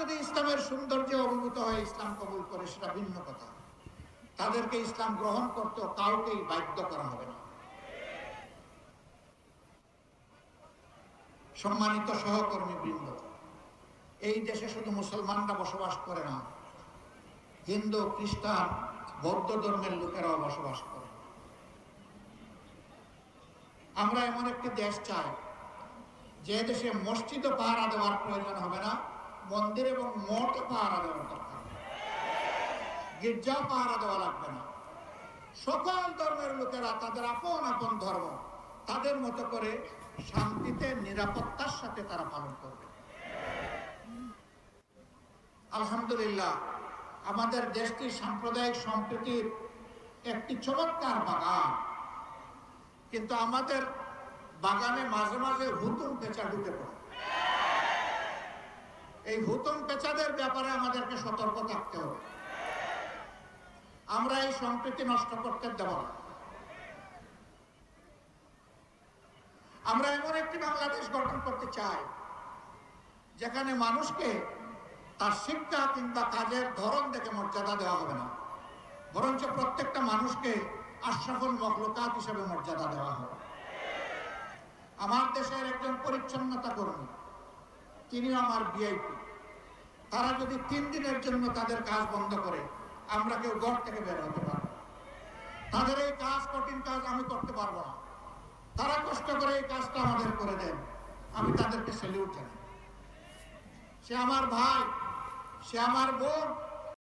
যদি ইসলামের সৌন্দর্যে অভিভূত হয়ে ইসলাম কবুল করে, সেটা ভিন্ন কথা। তাদেরকে ইসলাম গ্রহণ করতে কাউকেই বাধ্য করা হবে না। সম্মানিত সহকর্মী বৃন্দ এই দেশে শুধু মুসলমানরা বসবাস করে না, হিন্দু, খ্রিস্টান, বৌদ্ধ ধর্মের লোকেরাও বসবাস করে। আমরা এমন একটি দেশ চাই, যে দেশে মসজিদও পাহারা দেওয়ার প্রয়োজন হবে না মন্দির এবং মঠ পাহারা দেওয়ার দরকার গির্জাও পাহারা দেওয়া লাগবে না। সকল ধর্মের লোকেরা তাদের আপন আপন ধর্ম, তাদের মতো করে শান্তিতে, নিরাপত্তার সাথে তারা পালন করবে। আলহামদুলিল্লাহ, আমাদের দেশটি সাম্প্রদায়িক সম্প্রীতির একটি চমৎকার বাগান। কিন্তু আমাদের বাগানে মাঝে মাঝে হুতুম পেঁচা ঢুকে পড়ে। এই হুতুম পেঁচাদের ব্যাপারে আমাদেরকে সতর্ক থাকতে হবে। আমরা এই সম্প্রীতি নষ্ট করতে দেব না। আমরা এমন একটি বাংলাদেশ গঠন করতে চাই, যেখানে মানুষকে তার শিক্ষা কিংবা কাজের ধরন দেখে মর্যাদা দেওয়া হবে না। বরঞ্চ প্রত্যেকটা মানুষকে আশরাফুল মখলুকাত হিসেবে মর্যাদা দেওয়া হবে। আমার দেশের একজন পরিচ্ছন্নতা কর্মী তিনিও আমার ভিআইপি তারা যদি তিন দিনের জন্য তাদের কাজ বন্ধ করে, আমরা কেউ ঘর থেকে বের হতে পারব তাদের এই কাজ, কঠিন কাজ আমি করতে পারব না। তারা কষ্ট করে এই কাজটা আমাদের করে দেন। আমি তাদেরকে সেলিউট জানাই। সে আমার ভাই, সে আমার বোন